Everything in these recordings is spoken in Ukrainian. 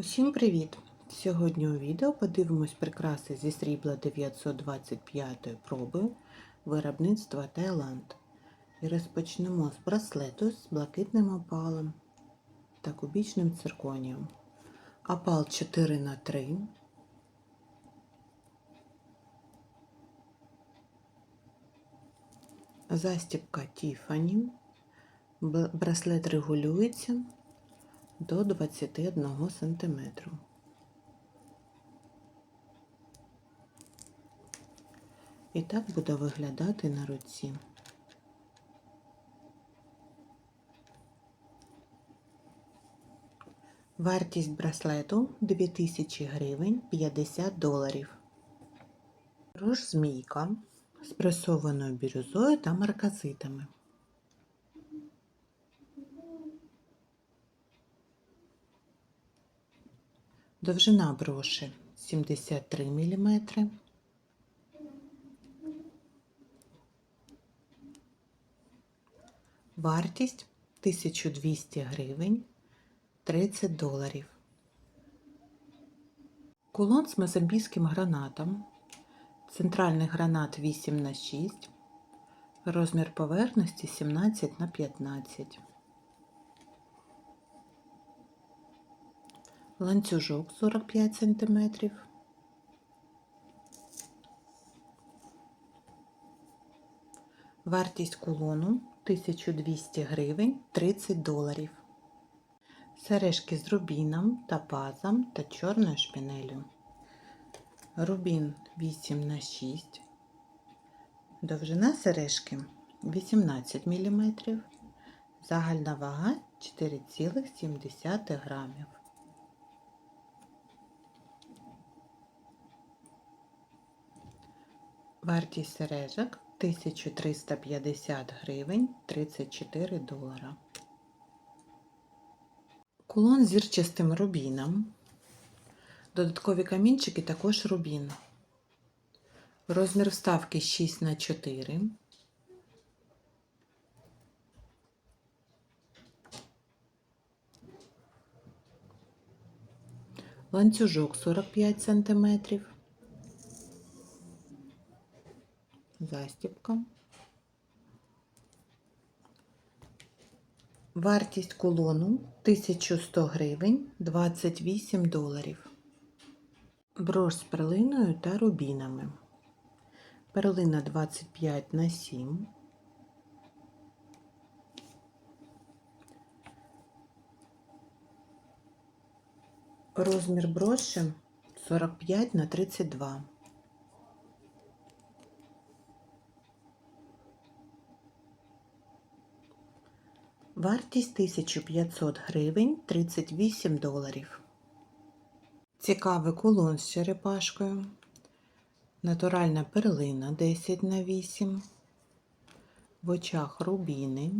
Усім привіт! Сьогодні у відео подивимось прикраси зі срібла 925 проби виробництва Таїланд. І розпочнемо з браслету з блакитним опалом та кубічним цирконієм. Опал 4 на 3 Застібка Тіфані. Браслет регулюється до 21 см. І так буде виглядати на руці. Вартість браслету 2000 гривень 50 доларів. Рож змійка з пресованою бірюзою та марказитами. Довжина броші 73 мм. Вартість 1200 гривень 30 доларів. Кулон з мозамбійським гранатом. Центральний гранат 8 на 6 розмір поверхності 17 ланцюжок 45 см. Вартість кулону 1200 гривень 30 доларів. Сережки з рубіном, топазом та чорною шпінелю. Рубін 8 на 6 Довжина сережки 18 мм. Загальна вага 4,7 грамів. Вартість сережок 1350 гривень 34 долара. Кулон з зірчастим рубіном. Додаткові камінчики також рубін. Розмір вставки 6 на 4 Ланцюжок 45 сантиметрів. Застібка. Вартість кулону 1100 гривень 28 доларів. Брош з перлиною та рубінами. Перлина 25 на 7. Розмір броші 45 на 32. Вартість 1500 гривень 38 доларів. Цікавий кулон з черепашкою. Натуральна перлина 10 на 8. В очах рубіни.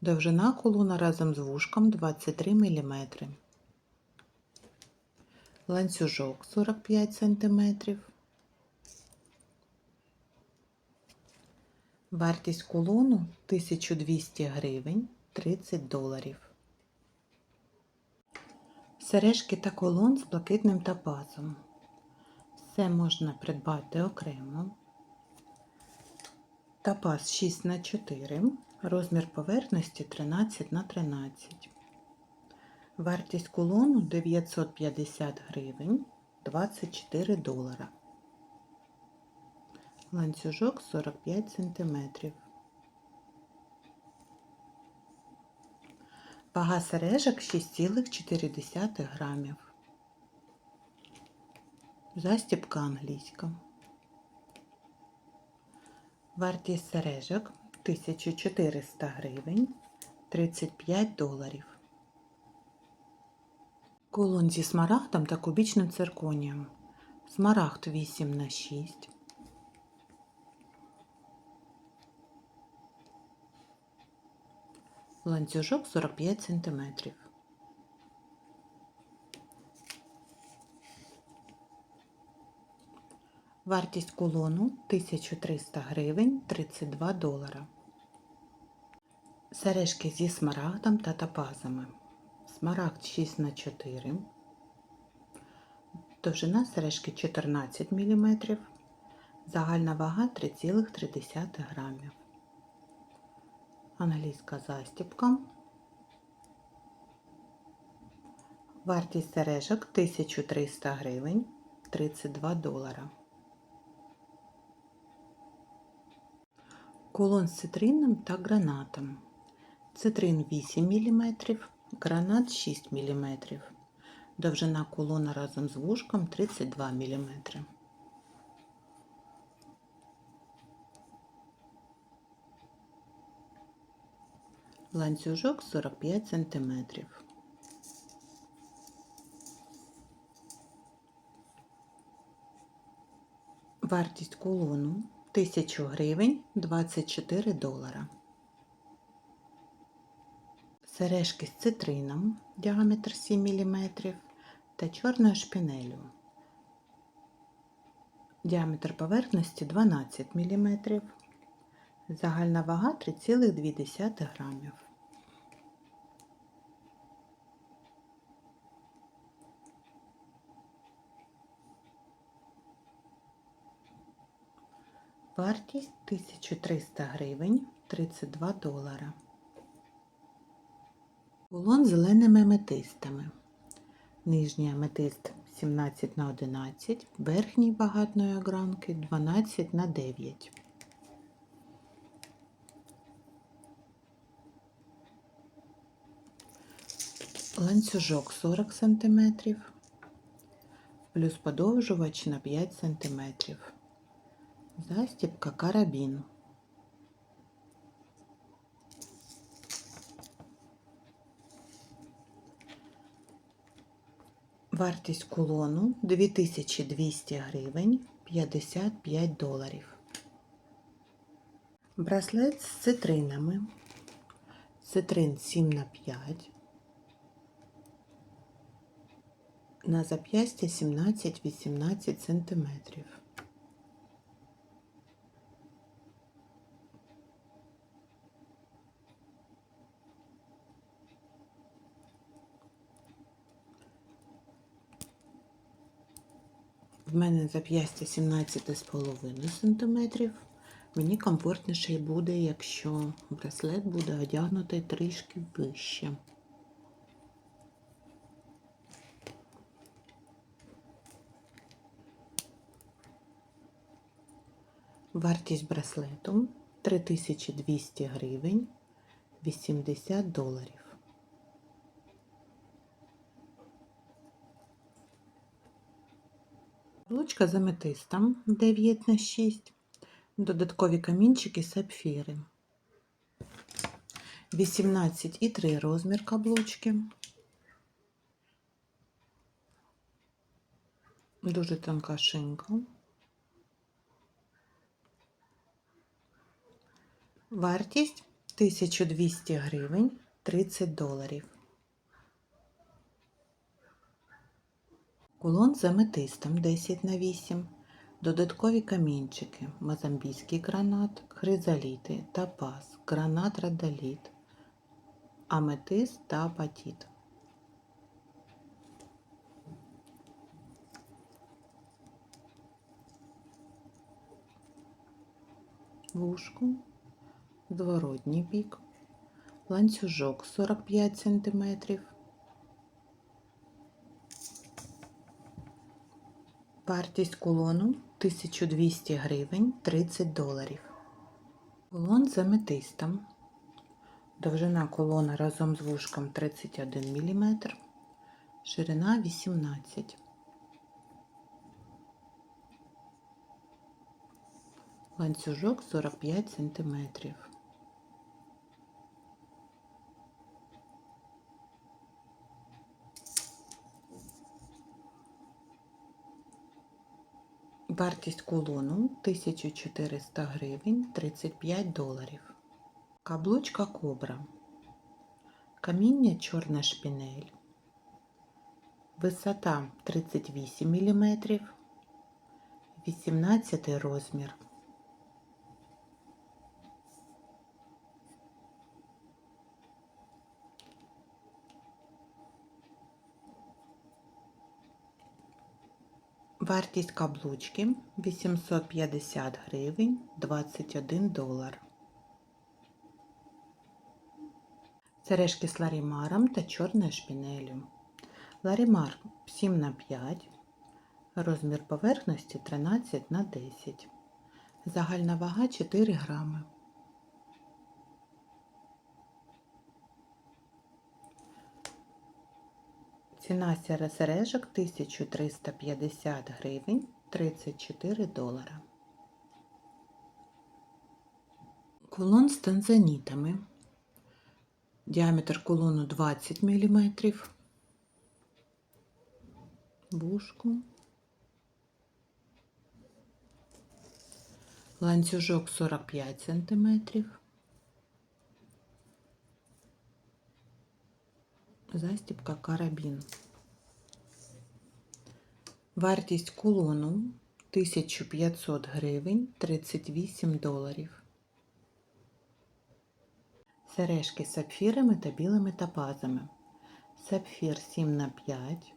Довжина кулона разом з вушком 23 мм. Ланцюжок 45 см. Вартість кулону 1200 гривень 30 доларів. Сережки та колон з блакитним топазом. Все можна придбати окремо. Топаз 6 на 4 розмір поверхності 13 на 13 Вартість кулону 950 гривень 24 долара ланцюжок 45 см. Вага сережок 6,4 грамів. Застібка англійська. Вартість сережок 1400 гривень 35 доларів. Кулон зі смарагдом та кубічним цирконієм. Смарагд 8 на 6 ланцюжок 45 см. Вартість кулону 1300 гривень 32 долара. Сережки зі смарагдом та топазами. смарагд 6 на 4 довжина сережки 14 мм, загальна вага 3,3 грамів. Англійська застібка. Вартість сережок 1300 гривень 32 долара. Кулон з цитрином та гранатом. Цитрин 8 мм, гранат 6 мм. Довжина кулона разом з вушком 32 мм. Ланцюжок 45 см. Вартість кулону 1000 гривень 24 долара. Сережки з цитрином діаметр 7 мм та чорною шпінелю. Діаметр поверхності 12 мм. Загальна вага 3,2 грамів. Вартість 1300 гривень 32 долара. Кулон зеленими аметистами. Нижній аметист 17 на 11, верхній багатної огранки 12 на 9. Ланцюжок 40 см, плюс подовжувач на 5 см. Застібка карабін. Вартість кулону 2200 гривень 55 доларів. Браслет з цитринами. Цитрин 7 на 5. На зап'ястя 17-18 сантиметрів. В мене зап'ястя 17,5 см. Мені комфортніше буде, якщо браслет буде одягнутий трішки вище. Вартість браслету 3200 гривень 80 доларів. Ручка з аметистом 9 на 6. Додаткові камінчики сапфіри. 18,3 розмір каблучки. Дуже тонка шинка. Вартість 1200 гривень 30 доларів. Кулон з аметистом 10 на 8. Додаткові камінчики, мозамбійський гранат, хризаліти, топаз, гранат радоліт, аметист та апатит. Вушку, зворотній бік, ланцюжок 45 см. Вартість кулону 1200 гривень 30 доларів. Кулон з аметистом. Довжина колона разом з вушком 31 мм, ширина 18 Ланцюжок 45 см. Вартість кулону 1400 гривень 35 доларів. Каблучка кобра. Каміння чорна шпінель. Висота 38 мм. 18 розмір. Вартість каблучки 850 гривень 21 долар. Сережки з ларімаром та чорною шпінелю. Ларімар 7 на 5 Розмір поверхності 13 на 10. Загальна вага 4 грами. Ціна сережок 1350 гривень 34 долара. Кулон з танзанітами. Діаметр кулону 20 мм. Бушку. ланцюжок 45 см, застібка карабін. Вартість кулону 1500 гривень 38 доларів. Сережки з сапфірами та білими топазами. Сапфір 7 на 5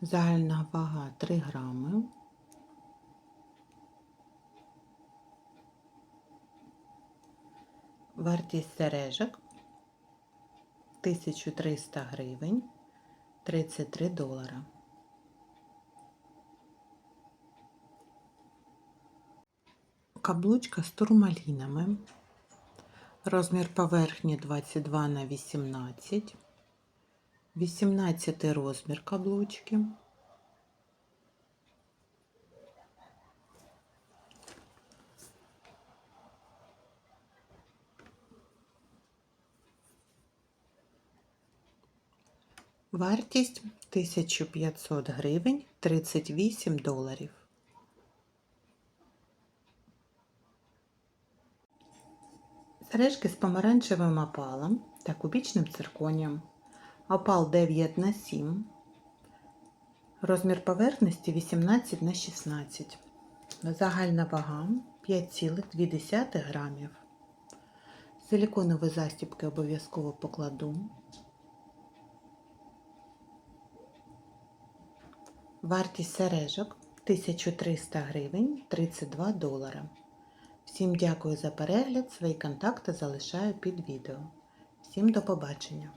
Загальна вага 3 грами. Вартість сережок 1300 гривень 33 долара. Каблучка з турмалінами. Розмір поверхні 22 на 18. 18 розмір каблучки. Вартість 1500 гривень 38 доларів. Сережки з помаранчевим опалом та кубічним цирконієм. Опал 9 на 7. Розмір поверхності 18 на 16. Загальна вага 5,2 грамів. Силіконові застібки обов'язково покладу. Вартість сережок 1300 гривень 32 долара. Всім дякую за перегляд. Свої контакти залишаю під відео. Всім до побачення!